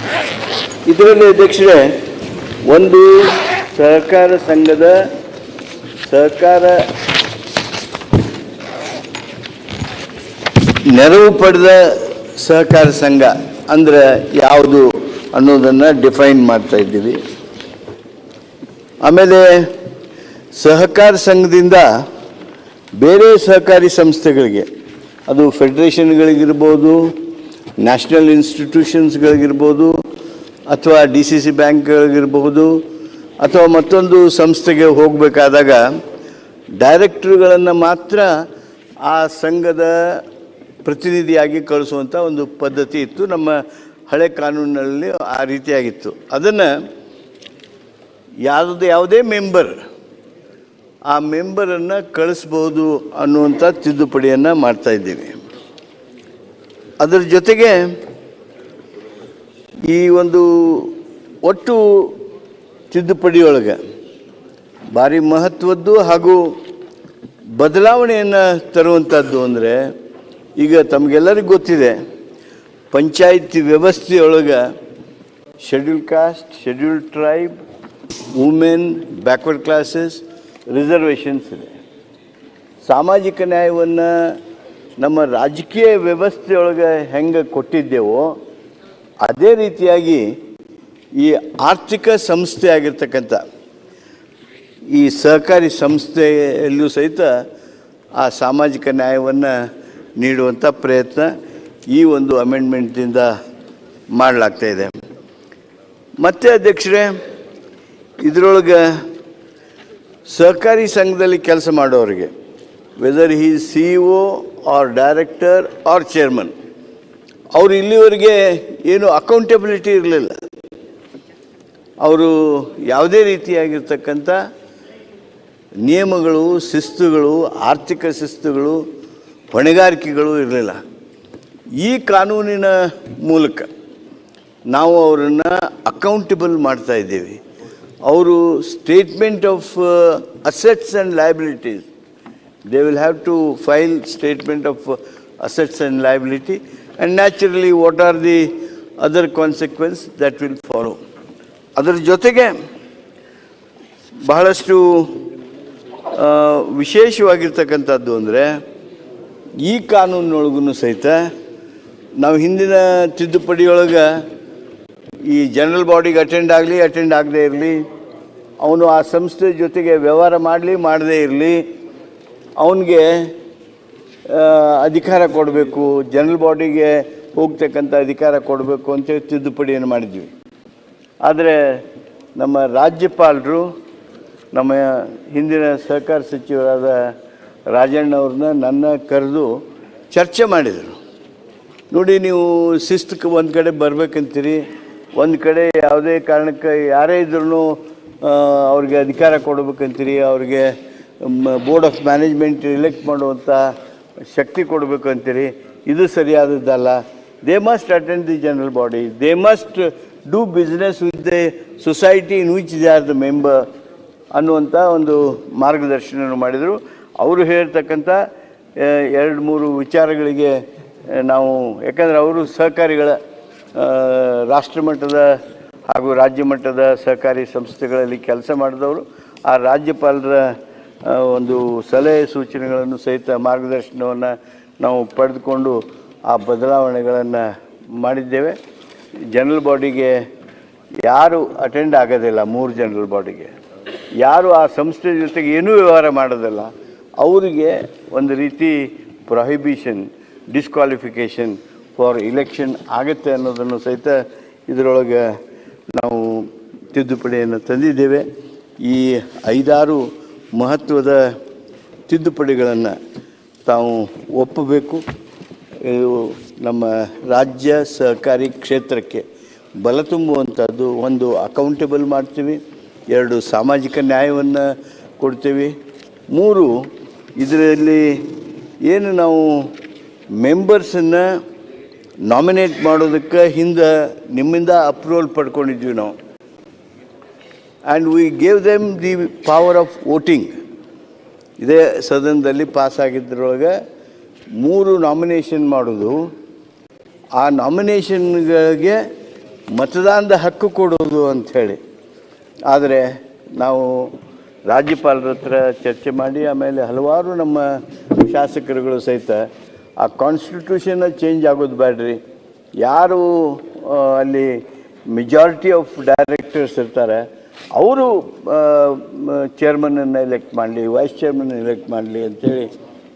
ಇದರಲ್ಲಿ ಅಧ್ಯಕ್ಷರೇ, ಒಂದು ಸಹಕಾರ ಸಂಘದ ಸಹಕಾರ ನೆರವು ಪಡೆದ ಸಹಕಾರ ಸಂಘ ಅಂದ್ರೆ ಯಾವುದು ಅನ್ನೋದನ್ನು ಡಿಫೈನ್ ಮಾಡ್ತಾ ಇದ್ದೀವಿ. ಆಮೇಲೆ ಸಹಕಾರ ಸಂಘದಿಂದ ಬೇರೆ ಸಹಕಾರಿ ಸಂಸ್ಥೆಗಳಿಗೆ, ಅದು ಫೆಡ್ರೇಷನ್ಗಳಿಗಿರ್ಬೋದು, ನ್ಯಾಷನಲ್ ಇನ್ಸ್ಟಿಟ್ಯೂಷನ್ಸ್ಗಳಿಗಿರ್ಬೋದು, ಅಥವಾ ಡಿ ಸಿ ಸಿ ಬ್ಯಾಂಕ್ಗಳಿಗಿರ್ಬೋದು, ಅಥವಾ ಮತ್ತೊಂದು ಸಂಸ್ಥೆಗೆ ಹೋಗಬೇಕಾದಾಗ ಡೈರೆಕ್ಟ್ರುಗಳನ್ನು ಮಾತ್ರ ಆ ಸಂಘದ ಪ್ರತಿನಿಧಿಯಾಗಿ ಕಳಿಸುವಂಥ ಒಂದು ಪದ್ಧತಿ ಇತ್ತು. ನಮ್ಮ ಹಳೆ ಕಾನೂನಿನಲ್ಲಿ ಆ ರೀತಿಯಾಗಿತ್ತು. ಅದನ್ನು ಯಾವುದು ಯಾವುದೇ ಮೆಂಬರ್ ಆ ಮೆಂಬರನ್ನು ಕಳಿಸ್ಬೋದು ಅನ್ನುವಂಥ ತಿದ್ದುಪಡಿಯನ್ನು ಮಾಡ್ತಾಯಿದ್ದೀವಿ ಅದರ ಜೊತೆಗೆ ಈ ಒಂದು ಒಟ್ಟು ತಿದ್ದುಪಡಿಯೊಳಗೆ ಭಾರಿ ಮಹತ್ವದ್ದು ಹಾಗೂ ಬದಲಾವಣೆಯನ್ನು ತರುವಂಥದ್ದು ಅಂದರೆ ಈಗ ತಮಗೆಲ್ಲರಿಗೂ ಗೊತ್ತಿದೆ, ಪಂಚಾಯಿತಿ ವ್ಯವಸ್ಥೆಯೊಳಗೆ schedule caste schedule tribe women backward classes reservations ಇದೆ. ಸಾಮಾಜಿಕ ನ್ಯಾಯವನ್ನು ನಮ್ಮ ರಾಜಕೀಯ ವ್ಯವಸ್ಥೆಯೊಳಗೆ ಹೆಂಗೆ ಕೊಟ್ಟಿದ್ದೇವೋ, ಅದೇ ರೀತಿಯಾಗಿ ಈ ಆರ್ಥಿಕ ಸಂಸ್ಥೆ ಆಗಿರ್ತಕ್ಕಂಥ, ಈ ಸಹಕಾರಿ ಸಂಸ್ಥೆಯಲ್ಲೂ ಸಹಿತ ಆ ಸಾಮಾಜಿಕ ನ್ಯಾಯವನ್ನು ನೀಡುವಂಥ ಪ್ರಯತ್ನ ಈ ಒಂದು ಅಮೆಂಡ್ಮೆಂಟಿಂದ ಮಾಡಲಾಗ್ತಾ ಇದೆ. ಮತ್ತೆ ಅಧ್ಯಕ್ಷರೇ, ಇದರೊಳಗೆ ಸಹಕಾರಿ ಸಂಘದಲ್ಲಿ ಕೆಲಸ ಮಾಡೋರಿಗೆ whether he C O R director or chairman ಅವರು ಇಲ್ಲಿವರೆಗೆ ಏನು ಅಕೌಂಟೆಬಿಲಿಟಿ ಇರಲಿಲ್ಲ. ಅವರು ಯಾವುದೇ ರೀತಿಯಾಗಿರ್ತಕ್ಕಂಥ ನಿಯಮಗಳು, ಶಿಸ್ತುಗಳು, ಆರ್ಥಿಕ ಶಿಸ್ತುಗಳು ಹೊಣೆಗಾರಿಕೆಗಳು ಇರಲಿಲ್ಲ. ಈ ಕಾನೂನಿನ ಮೂಲಕ ನಾವು ಅವರನ್ನು ಅಕೌಂಟೆಬಲ್ ಮಾಡ್ತಾ ಇದ್ದೀವಿ. ಅವರು statement of assets and liabilities they will have to file statement of assets and liability and naturally what are the other consequence that will follow ಅದರ ಜೊತೆಗೆ ಬಹಳಷ್ಟು uh, ವಿಶೇಷವಾಗಿರ್ತಕ್ಕಂಥದ್ದು ಅಂದರೆ ಈ ಕಾನೂನಿನೊಳಗೂ ಸಹಿತ ನಾವು ಹಿಂದಿನ ತಿದ್ದುಪಡಿಯೊಳಗೆ ಈ ಜನರಲ್ ಬಾಡಿಗೆ ಅಟೆಂಡ್ ಆಗಲಿ, ಅಟೆಂಡ್ ಆಗದೇ ಇರಲಿ, ಅವನು ಆ ಸಂಸ್ಥೆ ಜೊತೆಗೆ ವ್ಯವಹಾರ ಮಾಡಲಿ, ಮಾಡದೇ ಇರಲಿ, ಅವನಿಗೆ ಅಧಿಕಾರ ಕೊಡಬೇಕು, ಜನರಲ್ ಬಾಡಿಗೆ ಹೋಗ್ತಕ್ಕಂಥ ಅಧಿಕಾರ ಕೊಡಬೇಕು ಅಂತೇಳಿ ತಿದ್ದುಪಡಿಯನ್ನು ಮಾಡಿದ್ವಿ. ಆದರೆ ನಮ್ಮ ರಾಜ್ಯಪಾಲರು, ನಮ್ಮ ಹಿಂದಿನ ಸಹಕಾರ ಸಚಿವರಾದ ರಾಜಣ್ಣ ಅವ್ರನ್ನ ನನ್ನ ಕರೆದು ಚರ್ಚೆ ಮಾಡಿದರು. ನೋಡಿ, ನೀವು ಶಿಸ್ತಕ್ಕೆ ಒಂದು ಕಡೆ ಬರಬೇಕಂತೀರಿ, ಒಂದು ಕಡೆ ಯಾವುದೇ ಕಾರಣಕ್ಕೆ ಯಾರೇ ಇದ್ರೂ ಅವ್ರಿಗೆ ಅಧಿಕಾರ ಕೊಡಬೇಕಂತೀರಿ, ಅವ್ರಿಗೆ ಬೋರ್ಡ್ ಆಫ್ ಮ್ಯಾನೇಜ್ಮೆಂಟ್ ಎಲೆಕ್ಟ್ ಮಾಡುವಂಥ ಶಕ್ತಿ ಕೊಡಬೇಕು ಅಂತೀರಿ ಇದು ಸರಿಯಾದದ್ದಲ್ಲ. They must attend the general body they must do business with the society in which they are the member ಅನ್ನುವಂಥ ಒಂದು ಮಾರ್ಗದರ್ಶನ ಮಾಡಿದರು. ಅವರು ಹೇಳ್ತಕ್ಕಂಥ ಎರಡು ಮೂರು ವಿಚಾರಗಳಿಗೆ ನಾವು, ಯಾಕಂದರೆ ಅವರು ಸಹಕಾರಿಗಳ ರಾಷ್ಟ್ರ ಮಟ್ಟದ ಹಾಗೂ ರಾಜ್ಯ ಮಟ್ಟದ ಸಹಕಾರಿ ಸಂಸ್ಥೆಗಳಲ್ಲಿ ಕೆಲಸ ಮಾಡಿದವರು. ಆ ರಾಜ್ಯಪಾಲರ ಒಂದು ಸಲಹೆ ಸೂಚನೆಗಳನ್ನು ಸಹಿತ ಮಾರ್ಗದರ್ಶನವನ್ನು ನಾವು ಪಡೆದುಕೊಂಡು ಆ ಬದಲಾವಣೆಗಳನ್ನು ಮಾಡಿದ್ದೇವೆ. ಜನರಲ್ ಬಾಡಿಗೆ ಯಾರು ಅಟೆಂಡ್ ಆಗೋದಿಲ್ಲ, ಮೂರು ಜನರಲ್ ಬಾಡಿಗೆ. ಯಾರು ಆ ಸಂಸ್ಥೆ ಜೊತೆಗೆ ಏನೂ ವ್ಯವಹಾರ ಮಾಡೋದಿಲ್ಲ. ಅವರಿಗೆ ಒಂದು ರೀತಿ ಪ್ರೊಹಿಬಿಷನ್ ಡಿಸ್ಕ್ವಾಲಿಫಿಕೇಷನ್ ಫಾರ್ ಇಲೆಕ್ಷನ್ ಆಗುತ್ತೆ ಅನ್ನೋದನ್ನು ಸಹಿತ ಇದರೊಳಗೆ ನಾವು ತಿದ್ದುಪಡಿಯನ್ನು ತಂದಿದ್ದೇವೆ. ಈ ಐದಾರು ಮಹತ್ವದ ತಿದ್ದುಪಡಿಗಳನ್ನು ತಾವು ಒಪ್ಪಬೇಕು. ಇದು ನಮ್ಮ ರಾಜ್ಯ ಸಹಕಾರಿ ಕ್ಷೇತ್ರಕ್ಕೆ ಬಲ ತುಂಬುವಂಥದ್ದು ಒಂದು ಅಕೌಂಟೇಬಲ್ ಮಾಡ್ತೀವಿ. ಎರಡು ಸಾಮಾಜಿಕ ನ್ಯಾಯವನ್ನು ಕೊಡ್ತೀವಿ. ಮೂರು ಇದರಲ್ಲಿ ಏನು ನಾವು ಮೆಂಬರ್ಸನ್ನು ನಾಮಿನೇಟ್ ಮಾಡೋದಕ್ಕೆ ಹಿಂದೆ ನಿಮ್ಮಿಂದ ಅಪ್ರೂವಲ್ ಪಡ್ಕೊಂಡಿದ್ವಿ ನಾವು. And we gave them the power of voting ಇದೇ ಸದನದಲ್ಲಿ ಪಾಸ್ ಆಗಿದ್ದರೊಳಗೆ ಮೂರು ನಾಮಿನೇಷನ್ ಮಾಡೋದು. ಆ ನಾಮಿನೇಷನ್ಗಳಿಗೆ ಮತದಾನದ ಹಕ್ಕು ಕೊಡೋದು ಅಂಥೇಳಿ ಆದರೆ ನಾವು ರಾಜ್ಯಪಾಲರ ಹತ್ರ ಚರ್ಚೆ ಮಾಡಿ, ಆಮೇಲೆ ಹಲವಾರು ನಮ್ಮ ಶಾಸಕರುಗಳು ಸಹಿತ ಆ ಕಾನ್ಸ್ಟಿಟ್ಯೂಷನ್ನ ಚೇಂಜ್ ಆಗೋದು ಬೇಡ್ರಿ ಯಾರು ಅಲ್ಲಿ ಮೆಜಾರಿಟಿ ಆಫ್ ಡೈರೆಕ್ಟರ್ಸ್ ಇರ್ತಾರೆ, ಅವರು ಚೇರ್ಮನನ್ನು ಎಲೆಕ್ಟ್ ಮಾಡಲಿ ವೈಸ್ ಚೇರ್ಮನ್ ಎಲೆಕ್ಟ್ ಮಾಡಲಿ ಅಂಥೇಳಿ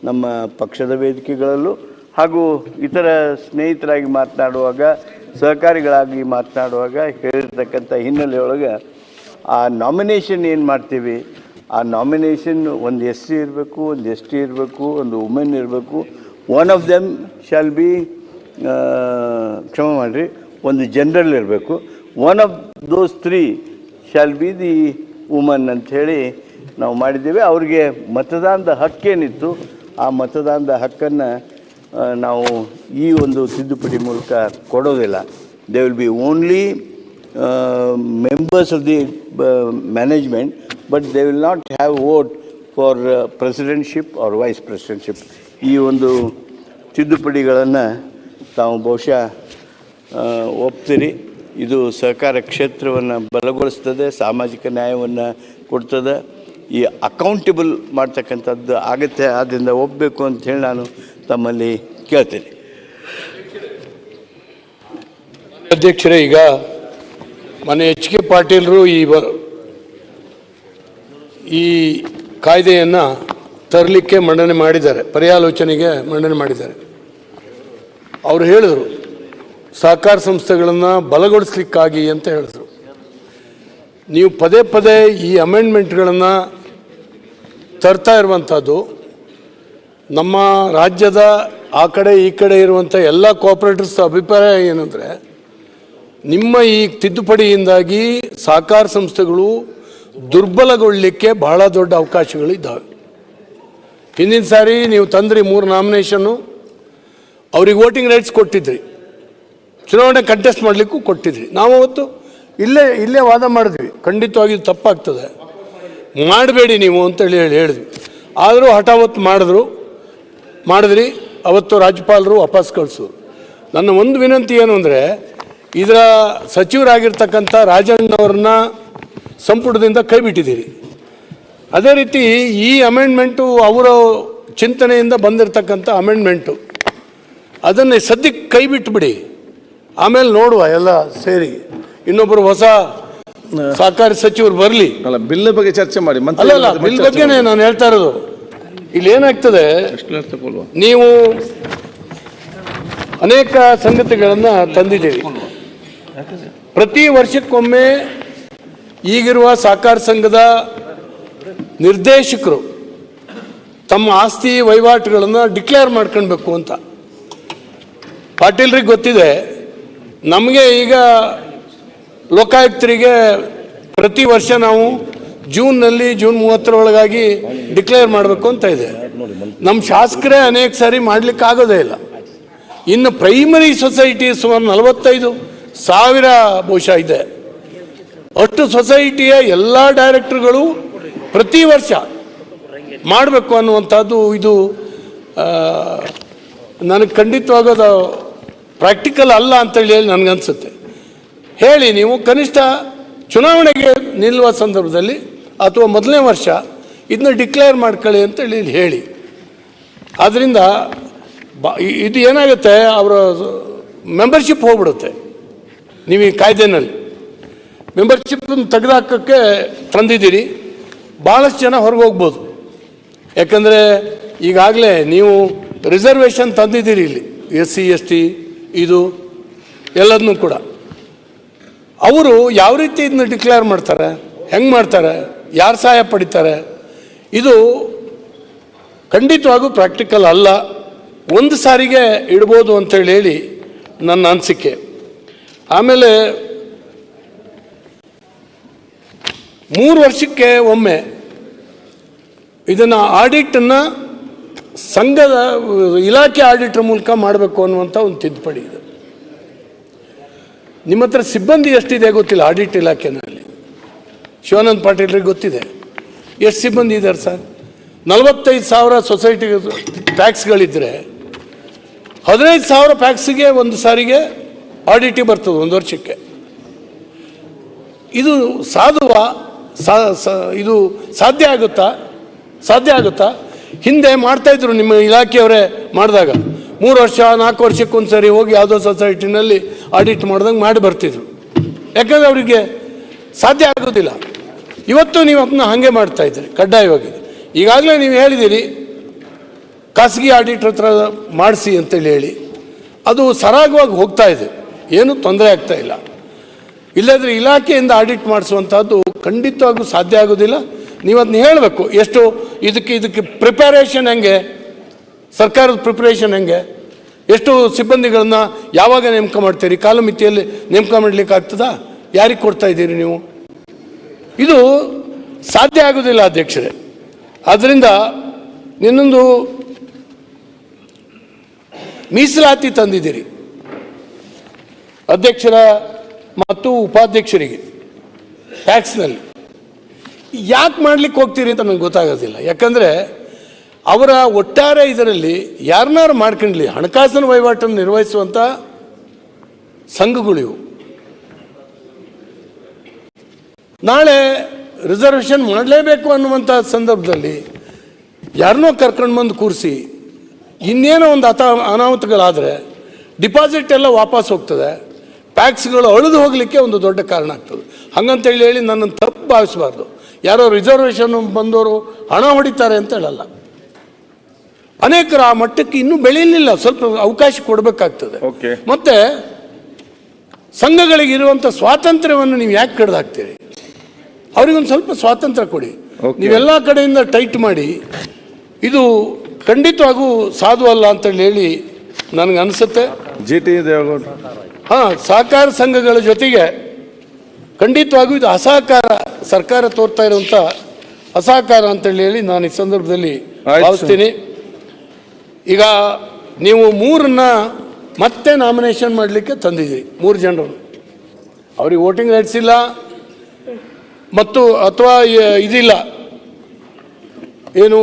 ನಮ್ಮ ಪಕ್ಷದ ವೇದಿಕೆಗಳಲ್ಲೂ ಹಾಗೂ ಇತರ ಸ್ನೇಹಿತರಾಗಿ ಮಾತನಾಡುವಾಗ, ಸಹಕಾರಿಗಳಾಗಿ ಮಾತನಾಡುವಾಗ ಹೇಳಿರ್ತಕ್ಕಂಥ ಹಿನ್ನೆಲೆಯೊಳಗೆ ಆ ನಾಮಿನೇಷನ್ ಏನು ಮಾಡ್ತೀವಿ? ಆ ನಾಮಿನೇಷನ್ ಒಂದು ಎಸ್ ಸಿ ಇರಬೇಕು, ಒಂದು ಎಸ್ ಟಿ ಇರಬೇಕು, ಒಂದು ವುಮೆನ್ ಇರಬೇಕು. One of them shall be ಕ್ಷಮ ಮಾಡಿರಿ, ಒಂದು ಜನರಲ್ ಇರಬೇಕು. One of those three shall be the woman ಅಂಥೇಳಿ ನಾವು ಮಾಡಿದ್ದೇವೆ. ಅವ್ರಿಗೆ ಮತದಾನದ ಹಕ್ಕೇನಿತ್ತು ಆ ಮತದಾನದ ಹಕ್ಕನ್ನು ನಾವು ಈ ಒಂದು ತಿದ್ದುಪಡಿ ಮೂಲಕ ಕೊಡೋದಿಲ್ಲ. They will be only members of the management but they will not have vote for presidentship or vice presidentship ಈ ಒಂದು ತಿದ್ದುಪಡಿಗಳನ್ನು ತಾವು ಬಹುಶಃ ಒಪ್ತೀರಿ. ಇದು ಸಹಕಾರ ಕ್ಷೇತ್ರವನ್ನು ಬಲಗೊಳಿಸ್ತದೆ, ಸಾಮಾಜಿಕ ನ್ಯಾಯವನ್ನು ಕೊಡ್ತದೆ. ಈ ಅಕೌಂಟೇಬಲ್ ಮಾಡ್ತಕ್ಕಂಥದ್ದು ಆಗುತ್ತೆ ಆದ್ದರಿಂದ ಒಪ್ಪಬೇಕು ಅಂಥೇಳಿ ನಾನು ತಮ್ಮಲ್ಲಿ ಕೇಳ್ತೀನಿ. ಅಧ್ಯಕ್ಷರೇ, ಈಗ ಮನೆ ಎಚ್ ಕೆ ಪಾಟೀಲರು ಈ ಈ ಕಾಯ್ದೆಯನ್ನು ತರಲಿಕ್ಕೆ ಮಂಡನೆ ಮಾಡಿದ್ದಾರೆ. ಪರ್ಯಾಲೋಚನೆಗೆ ಮಂಡನೆ ಮಾಡಿದ್ದಾರೆ. ಅವರು ಹೇಳಿದರು, ಸಹಕಾರ ಸಂಸ್ಥೆಗಳನ್ನು ಬಲಗೊಳಿಸ್ಲಿಕ್ಕಾಗಿ ಅಂತ ಹೇಳಿದರು. ನೀವು ಪದೇ ಪದೇ ಈ ಅಮೆಂಡ್ಮೆಂಟ್ಗಳನ್ನು ತರ್ತಾ ಇರುವಂಥದ್ದು ನಮ್ಮ ರಾಜ್ಯದ ಆ ಕಡೆ ಈ ಕಡೆ ಇರುವಂಥ ಎಲ್ಲ ಕೋಆಪರೇಟರ್ಸ್ ಅಭಿಪ್ರಾಯ ಏನಂದರೆ, ನಿಮ್ಮ ಈ ತಿದ್ದುಪಡಿಯಿಂದಾಗಿ ಸಹಕಾರ ಸಂಸ್ಥೆಗಳು ದುರ್ಬಲಗೊಳ್ಳಲಿಕ್ಕೆ ಬಹಳ ದೊಡ್ಡ ಅವಕಾಶಗಳು ಇದ್ದಾವೆ ಹಿಂದಿನ ಸಾರಿ ನೀವು ತಂದ್ರಿ ಮೂರು ನಾಮಿನೇಷನ್ನು ಅವ್ರಿಗೆ ವೋಟಿಂಗ್ ರೈಟ್ಸ್ ಕೊಟ್ಟಿದ್ರಿ. ಚುನಾವಣೆ ಕಂಟೆಸ್ಟ್ ಮಾಡಲಿಕ್ಕೂ ಕೊಟ್ಟಿದ್ರಿ. ನಾವು ಅವತ್ತು ಇಲ್ಲೇ ಇಲ್ಲೇ ವಾದ ಮಾಡಿದ್ವಿ. ಖಂಡಿತವಾಗಿ ತಪ್ಪಾಗ್ತದೆ. ಮಾಡಬೇಡಿ ನೀವು ಅಂತೇಳಿ ಹೇಳಿ ಹೇಳಿದ್ವಿ. ಆದರೂ ಹಠಾವತ್ತು ಮಾಡಿದ್ರು. ಮಾಡಿದ್ರಿ. ಅವತ್ತು ರಾಜ್ಯಪಾಲರು ವಾಪಸ್ ಕಳಿಸೋರು ನನ್ನ ಒಂದು ವಿನಂತಿ ಏನು ಅಂದರೆ, ಇದರ ಸಚಿವರಾಗಿರ್ತಕ್ಕಂಥ ರಾಜಣ್ಣವ್ರನ್ನ ಸಂಪುಟದಿಂದ ಕೈ ಬಿಟ್ಟಿದ್ದೀರಿ. ಅದೇ ರೀತಿ ಈ ಅಮೆಂಡ್ಮೆಂಟು ಅವರ ಚಿಂತನೆಯಿಂದ ಬಂದಿರತಕ್ಕಂಥ ಅಮೆಂಡ್ಮೆಂಟು ಅದನ್ನು ಸದ್ಯಕ್ಕೆ ಕೈ ಬಿಟ್ಬಿಡಿ. ಆಮೇಲೆ ನೋಡುವ ಎಲ್ಲ ಸೇರಿ. ಇನ್ನೊಬ್ಬರು ಹೊಸ ಸಹಕಾರಿ ಸಚಿವರು ಬರಲಿ. ಅಲ್ಲ ಬಿಲ್ ಬಗ್ಗೆ ಚರ್ಚೆ ಮಾಡಿ ಅಲ್ಲ ಅಲ್ಲ ಬಿಲ್ ಬಗ್ಗೆನೇ ನಾನು ಹೇಳ್ತಾ ಇರೋದು. ಇಲ್ಲಿ ಏನಾಗ್ತದೆ? ನೀವು ಅನೇಕ ಸಂಗತಿಗಳನ್ನು ತಂದಿದ್ದೀರಿ. ಪ್ರತಿ ವರ್ಷಕ್ಕೊಮ್ಮೆ ಈಗಿರುವ ಸಹಕಾರ ಸಂಘದ ನಿರ್ದೇಶಕರು ತಮ್ಮ ಆಸ್ತಿ ವಹಿವಾಟುಗಳನ್ನು ಡಿಕ್ಲೇರ್ ಮಾಡ್ಕೊಳ್ಬೇಕು ಅಂತ. ಪಾಟೀಲ್ರಿಗೆ ಗೊತ್ತಿದೆ, ನಮಗೆ ಈಗ ಲೋಕಾಯುಕ್ತರಿಗೆ ಪ್ರತಿ ವರ್ಷ ನಾವು ಜೂನ್ನಲ್ಲಿ, ಜೂನ್ ಮೂವತ್ತರ ಒಳಗಾಗಿ ಡಿಕ್ಲೇರ್ ಮಾಡಬೇಕು ಅಂತ ಇದೆ. ನಮ್ಮ ಶಾಸಕರೇ ಅನೇಕ ಸಾರಿ ಮಾಡ್ಲಿಕ್ಕೆ ಆಗೋದೇ ಇಲ್ಲ. ಇನ್ನು ಪ್ರೈಮರಿ ಸೊಸೈಟಿ ಸುಮಾರು ನಲವತ್ತೈದು ಸಾವಿರ ಬಹುಶಃ ಇದೆ. ಅಷ್ಟು ಸೊಸೈಟಿಯ ಎಲ್ಲ ಡೈರೆಕ್ಟರ್ಗಳು ಪ್ರತಿ ವರ್ಷ ಮಾಡಬೇಕು ಅನ್ನುವಂಥದ್ದು ಇದು ನನಗೆ ಖಂಡಿತವಾಗೋದು ಪ್ರಾಕ್ಟಿಕಲ್ ಅಲ್ಲ ಅಂತೇಳಿ ಹೇಳಿ ನನಗನ್ಸುತ್ತೆ. ಹೇಳಿ, ನೀವು ಕನಿಷ್ಠ ಚುನಾವಣೆಗೆ ನಿಲ್ಲುವ ಸಂದರ್ಭದಲ್ಲಿ ಅಥವಾ ಮೊದಲನೇ ವರ್ಷ ಇದನ್ನ ಡಿಕ್ಲೇರ್ ಮಾಡ್ಕೊಳ್ಳಿ ಅಂತೇಳಿ ಇಲ್ಲಿ ಹೇಳಿ. ಆದ್ದರಿಂದ ಬ ಇದು ಏನಾಗುತ್ತೆ, ಅವರ ಮೆಂಬರ್ಶಿಪ್ ಹೋಗ್ಬಿಡುತ್ತೆ. ನೀವು ಈ ಕಾಯ್ದೆನಲ್ಲಿ. ಮೆಂಬರ್ಶಿಪ್ಪನ್ನು ತೆಗೆದುಹಾಕೋಕ್ಕೆ ತಂದಿದ್ದೀರಿ. ಭಾಳಷ್ಟು ಜನ ಹೊರಗೆ ಹೋಗ್ಬೋದು ಯಾಕಂದರೆ ಈಗಾಗಲೇ ನೀವು ರಿಸರ್ವೇಷನ್ ತಂದಿದ್ದೀರಿ ಇಲ್ಲಿ. ಎಸ್ ಸಿ ಎಸ್ ಟಿ ಇದು ಎಲ್ಲದನ್ನೂ ಕೂಡ. ಅವರು ಯಾವ ರೀತಿ ಇದನ್ನ ಡಿಕ್ಲೇರ್ ಮಾಡ್ತಾರೆ? ಹೆಂಗೆ ಮಾಡ್ತಾರೆ? ಯಾರು ಸಹಾಯ ಪಡಿತಾರೆ? ಇದು ಖಂಡಿತವಾಗೂ ಪ್ರಾಕ್ಟಿಕಲ್ ಅಲ್ಲ. ಒಂದು ಸಾರಿಗೆ ಇಡ್ಬೋದು ಅಂತೇಳಿ ಹೇಳಿ ನನ್ನ ಅನಿಸಿಕೆ. ಆಮೇಲೆ ಮೂರು ವರ್ಷಕ್ಕೆ ಒಮ್ಮೆ ಇದನ್ನು ಆಡಿಟನ್ನು ಸಂಘದ ಇಲಾಖೆ ಆಡಿಟರ್ ಮೂಲಕ ಮಾಡಬೇಕು ಅನ್ನುವಂಥ ಒಂದು ತಿದ್ದುಪಡಿ ಇದೆ. ನಿಮ್ಮ ಹತ್ರ ಸಿಬ್ಬಂದಿ ಎಷ್ಟಿದೆ ಗೊತ್ತಿಲ್ಲ ಆಡಿಟ್ ಇಲಾಖೆನಲ್ಲಿ. ಶಿವಾನಂದ್ ಪಾಟೀಲ್ರಿಗೆ ಗೊತ್ತಿದೆ. ಎಷ್ಟು ಸಿಬ್ಬಂದಿ ಇದ್ದಾರೆ ಸರ್? ನಲವತ್ತೈದು ಸಾವಿರ ಸೊಸೈಟಿ ಟ್ಯಾಕ್ಸ್ಗಳಿದ್ದರೆ ಹದಿನೈದು ಸಾವಿರ ಪ್ಯಾಕ್ಸಿಗೆ ಒಂದು ಸಾರಿಗೆ ಆಡಿಟಿ ಬರ್ತದೆ ಒಂದು ವರ್ಷಕ್ಕೆ. ಇದು ಸಾಧುವ ಇದು ಸಾಧ್ಯ ಆಗುತ್ತಾ? ಸಾಧ್ಯ ಆಗುತ್ತಾ? ಹಿಂದೆ ಮಾಡ್ತಾ ಇದ್ರು ನಿಮ್ಮ ಇಲಾಖೆಯವರೇ ಮಾಡಿದಾಗ. ಮೂರು ವರ್ಷ, ನಾಲ್ಕು ವರ್ಷಕ್ಕೊಂದು ಸರಿ ಹೋಗಿ ಯಾವುದೋ ಸೊಸೈಟಿನಲ್ಲಿ ಆಡಿಟ್ ಮಾಡ್ದಂಗೆ ಮಾಡಿ ಬರ್ತಿದ್ರು. ಯಾಕಂದ್ರೆ ಅವರಿಗೆ ಸಾಧ್ಯ ಆಗೋದಿಲ್ಲ. ಇವತ್ತು ನೀವು ಅದನ್ನ ಹಾಗೆ ಮಾಡ್ತಾ ಇದ್ದೀರಿ, ಕಡ್ಡಾಯವಾಗಿ. ಈಗಾಗಲೇ ನೀವು ಹೇಳಿದ್ದೀರಿ, ಖಾಸಗಿ ಆಡಿಟ್ರ ಹತ್ರ ಮಾಡಿಸಿ ಅಂತೇಳಿ ಹೇಳಿ. ಅದು ಸರಾಗವಾಗಿ ಹೋಗ್ತಾ ಇದೆ. ಏನೂ ತೊಂದರೆ ಆಗ್ತಾ ಇಲ್ಲ. ಇಲ್ಲದ್ರೆ ಇಲಾಖೆಯಿಂದ ಆಡಿಟ್ ಮಾಡಿಸುವಂಥದ್ದು ಖಂಡಿತವಾಗೂ ಸಾಧ್ಯ ಆಗೋದಿಲ್ಲ. ನೀವು ಅದನ್ನ ಹೇಳಬೇಕು, ಎಷ್ಟು ಇದಕ್ಕೆ ಇದಕ್ಕೆ ಪ್ರಿಪರೇಷನ್ ಹೆಂಗೆ, ಸರ್ಕಾರದ ಪ್ರಿಪರೇಷನ್ ಹೆಂಗೆ, ಎಷ್ಟು ಸಿಬ್ಬಂದಿಗಳನ್ನು ಯಾವಾಗ ನೇಮಕ ಮಾಡ್ತೀರಿ ಕಾಲಮಿತಿಯಲ್ಲಿ ನೇಮಕ ಮಾಡ್ಲಿಕ್ಕೆ ಆಗ್ತದಾ? ಯಾರಿಗೆ ಕೊಡ್ತಾ ಇದ್ದೀರಿ ನೀವು? ಇದು ಸಾಧ್ಯ ಆಗೋದಿಲ್ಲ ಅಧ್ಯಕ್ಷರೇ. ಆದ್ದರಿಂದ ನಿನ್ನೊಂದು ಮೀಸಲಾತಿ ತಂದಿದ್ದೀರಿ. ಅಧ್ಯಕ್ಷರ ಮತ್ತು ಉಪಾಧ್ಯಕ್ಷರಿಗೆ. ಟ್ಯಾಕ್ಸ್ನಲ್ಲಿ ಯಾಕೆ ಮಾಡ್ಲಿಕ್ಕೆ ಹೋಗ್ತೀರಿ ಅಂತ ನಂಗೆ ಗೊತ್ತಾಗೋದಿಲ್ಲ. ಯಾಕಂದರೆ ಅವರ ಒಟ್ಟಾರೆ ಇದರಲ್ಲಿ ಯಾರನ್ನಾರು ಮಾಡ್ಕೊಂಡ್ಲಿ, ಹಣಕಾಸಿನ ವಹಿವಾಟನ್ನು ನಿರ್ವಹಿಸುವಂಥ ಸಂಘಗಳಿವು. ನಾಳೆ ರಿಸರ್ವೇಷನ್ ಮಾಡಲೇಬೇಕು ಅನ್ನುವಂಥ ಸಂದರ್ಭದಲ್ಲಿ ಯಾರನ್ನೋ ಕರ್ಕೊಂಡು ಬಂದು ಕೂರಿಸಿ, ಇನ್ನೇನೋ ಒಂದು ಅತ, ಅನಾಹುತಗಳಾದರೆ ಡಿಪಾಸಿಟ್ ಎಲ್ಲ ವಾಪಸ್ ಹೋಗ್ತದೆ. ಟ್ಯಾಕ್ಸ್ಗಳು ಅಳಿದು ಹೋಗಲಿಕ್ಕೆ ಒಂದು ದೊಡ್ಡ ಕಾರಣ ಆಗ್ತದೆ. ಹಂಗಂತೇಳಿ ಹೇಳಿ ನನ್ನನ್ನು ತಪ್ಪು ಭಾವಿಸಬಾರ್ದು. ಯಾರೋ ರಿಸರ್ವೇಷನ್ ಬಂದವರು ಹಣ ಹೊಡಿತಾರೆ ಅಂತ ಹೇಳಲ್ಲ. ಅನೇಕರು ಆ ಮಟ್ಟಕ್ಕೆ ಇನ್ನೂ ಬೆಳೆಯಲಿಲ್ಲ. ಸ್ವಲ್ಪ ಅವಕಾಶ ಕೊಡಬೇಕಾಗ್ತದೆ. ಓಕೆ. ಮತ್ತೆ ಸಂಘಗಳಿಗೆ ಇರುವಂಥ ಸ್ವಾತಂತ್ರ್ಯವನ್ನು ನೀವು ಯಾಕೆ ಕಡ್ದಾಕ್ತೀರಿ? ಅವ್ರಿಗೊಂದು ಸ್ವಲ್ಪ ಸ್ವಾತಂತ್ರ್ಯ ಕೊಡಿ. ನೀವೆಲ್ಲ ಕಡೆಯಿಂದ ಟೈಟ್ ಮಾಡಿ. ಇದು ಖಂಡಿತವಾಗೂ ಸಾಧು ಅಲ್ಲ ಅಂತೇಳಿ ಹೇಳಿ ನನಗೆ ಅನಿಸುತ್ತೆ. ಜಿ ಟಿ ದೇವೇಗೌಡ ಹಾಂ ಸಹಕಾರ ಸಂಘಗಳ ಜೊತೆಗೆ ಖಂಡಿತವಾಗೂ ಇದು ಅಸಹಕಾರ ಸರ್ಕಾರ ತೋರ್ತಾ ಇರುವಂಥ ಅಸಹಕಾರ ಅಂತೇಳಿ ಹೇಳಿ ನಾನು ಈ ಸಂದರ್ಭದಲ್ಲಿ. ಭಾವಿಸ್ತೀನಿ. ಈಗ ನೀವು ಮೂರನ್ನ ಮತ್ತೆ ನಾಮಿನೇಷನ್ ಮಾಡಲಿಕ್ಕೆ ತಂದಿದ್ದೀರಿ ಮೂರು ಜನರು ಅವ್ರಿಗೆ ವೋಟಿಂಗ್ ರೈಟ್ಸ್ ಇಲ್ಲ ಮತ್ತು ಅಥವಾ ಇದಿಲ್ಲ. ಏನು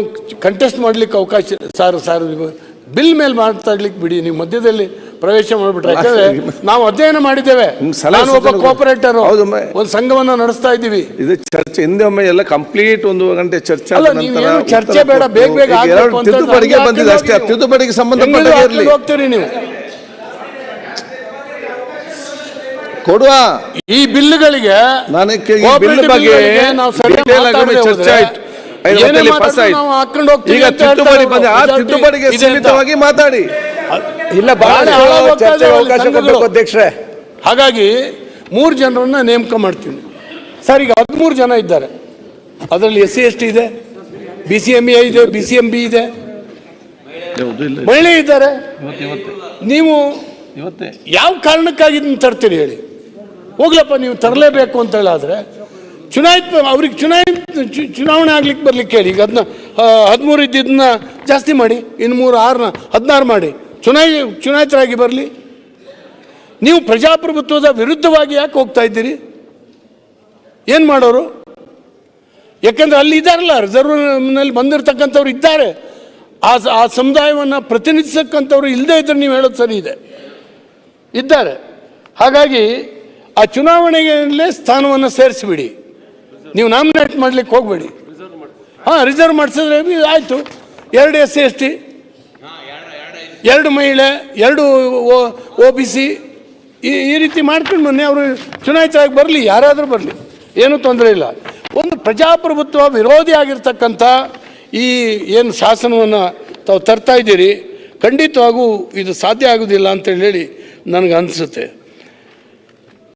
ಕಂಟೆಸ್ಟ್ ಮಾಡಲಿಕ್ಕೆ ಅವಕಾಶ ಸಾರು ಸರ್ ಸರ್ ಬಿಲ್ ಮೇಲೆ ಮಾತಾಡ್ಲಿಕ್ಕೆ ಬಿಡಿ ನೀವು ಮಧ್ಯದಲ್ಲಿ ಪ್ರವೇಶ ಮಾಡಿಬಿಟ್ರೆ. ಯಾಕಂದ್ರೆ ನಾವು ಅಧ್ಯಯನ ಮಾಡಿದ್ದೇವೆ. ನಾನು ಒಬ್ಬ ಕೋಪರೇಟರ್ ಒಂದು ಸಂಘವನ್ನ ನಡೆಸ್ತಾ ಇದ್ದೀವಿ. ಇದು ಚರ್ಚೆ ಹಿಂದೆ ಒಮ್ಮೆ ಎಲ್ಲ ಕಂಪ್ಲೀಟ್ ಒಂದು ಗಂಟೆ ಚರ್ಚೆ ಚರ್ಚೆ ಬೇಡ, ಬೇಗ ಬೇಗ ತಿದ್ದುಪಡಿಗೆ ಬಂದಿದೆ ಅಷ್ಟೇ. ತಿದ್ದುಪಡಿಗೆ ಸಂಬಂಧಪಟ್ಟ ಹೆಂಗಿದ್ರು ಹೋಗ್ತೀರಿ ನೀವು? ಕೊಡುವ. ಈ ಬಿಲ್ಗಳಿಗೆ ನನಗೆ ಬಿಲ್ ಬಗ್ಗೆ ಚರ್ಚೆ ಆಯ್ತು. ಪಾಸ್ ಆಯ್ತು. ನಾವು ಹಾಕೊಂಡು ಹೋಗ್ತೀವಿ ಈಗ ತಿದ್ದುಪಡಿ ಅವ್ರು. ಆ ತಿದ್ದುಪಡಿಗೆ. ಸೀಮಿತವಾಗಿ ಮಾತಾಡಿ. ಇಲ್ಲ ಬಹಳ ಅವಕಾಶ. ಅಧ್ಯಕ್ಷರೇ. ಹಾಗಾಗಿ ಮೂರು ಜನರನ್ನ ನೇಮಕ ಮಾಡ್ತೀನಿ. ಸರ್ ಈಗ ಹದಿಮೂರು ಜನ ಇದ್ದಾರೆ. ಅದರಲ್ಲಿ ಎಸ್ ಸಿ ಎಸ್ ಟಿ ಇದೆ ಬಿ ಸಿ ಎಂ ಎ ಇದೆ ಬಿ ಸಿ ಎಂ ಬಿ ಇದೆ. ಮಹಿಳೆ ಇದ್ದಾರೆ. ನೀವು ಇವತ್ತೇ. ಯಾವ ಕಾರಣಕ್ಕಾಗಿ ತರ್ತೀರಿ ಹೇಳಿ? ಹೋಗ್ಲಪ್ಪ ನೀವು ತರಲೇಬೇಕು ಅಂತ ಹೇಳಾದ್ರೆ ಚುನಾಯಿತ, ಅವ್ರಿಗೆ ಚುನಾಯಿತ ಚುನಾವಣೆ ಆಗ್ಲಿಕ್ಕೆ ಬರ್ಲಿಕ್ಕೆ ಹೇಳಿ. ಈಗ ಅದನ್ನ ಹದಿಮೂರು ಇದ್ದಿದ್ದನ್ನ ಜಾಸ್ತಿ ಮಾಡಿ, ಇನ್ನು ಮೂರು ಆರನ್ನ ಹದಿನಾರು ಮಾಡಿ. ಚುನಾಯಿ ಚುನಾಯಿತರಾಗಿ ಬರಲಿ. ನೀವು ಪ್ರಜಾಪ್ರಭುತ್ವದ ವಿರುದ್ಧವಾಗಿ ಯಾಕೆ ಹೋಗ್ತಾ ಇದ್ದೀರಿ? ಏನು ಮಾಡೋರು? ಯಾಕಂದ್ರೆ ಅಲ್ಲಿ ಇದ್ದಾರಲ್ಲ ರಿಸರ್ವ್ನಲ್ಲಿ ಬಂದಿರತಕ್ಕಂಥವ್ರು ಇದ್ದಾರೆ. ಆ ಆ ಸಮುದಾಯವನ್ನು ಪ್ರತಿನಿಧಿಸಕ್ಕಂಥವ್ರು ಇಲ್ಲದೇ ಇದ್ದರೆ ನೀವು ಹೇಳೋದು ಸರಿ ಇದೆ. ಇದ್ದಾರೆ. ಹಾಗಾಗಿ ಆ ಚುನಾವಣೆಯಲ್ಲೇ ಸ್ಥಾನವನ್ನು ಸೇರಿಸಿಬಿಡಿ. ನೀವು ನಾಮಿನೇಟ್ ಮಾಡ್ಲಿಕ್ಕೆ ಹೋಗಬೇಡಿ. ಹಾಂ ರಿಸರ್ವ್ ಮಾಡಿಸಿದ್ರೆ ಆಯಿತು. ಎರಡು ಎಸ್ ಸಿ, ಎಸ್ ಟಿ, ಎರಡು ಮಹಿಳೆ, ಎರಡು ಒ ಬಿ ಸಿ, ಈ ಈ ರೀತಿ ಮಾಡ್ಕೊಂಡು ಮೊನ್ನೆ ಅವರು ಚುನಾಯಿತರಾಗಿ ಬರಲಿ, ಯಾರಾದರೂ ಬರಲಿ, ಏನೂ ತೊಂದರೆ ಇಲ್ಲ. ಒಂದು ಪ್ರಜಾಪ್ರಭುತ್ವ ವಿರೋಧಿ ಆಗಿರ್ತಕ್ಕಂಥ ಈ ಏನು ಶಾಸನವನ್ನು ತಾವು ತರ್ತಾ ಇದ್ದೀರಿ, ಖಂಡಿತವಾಗೂ ಇದು ಸಾಧ್ಯ ಆಗೋದಿಲ್ಲ ಅಂತೇಳಿ ನನಗೆ ಅನಿಸುತ್ತೆ.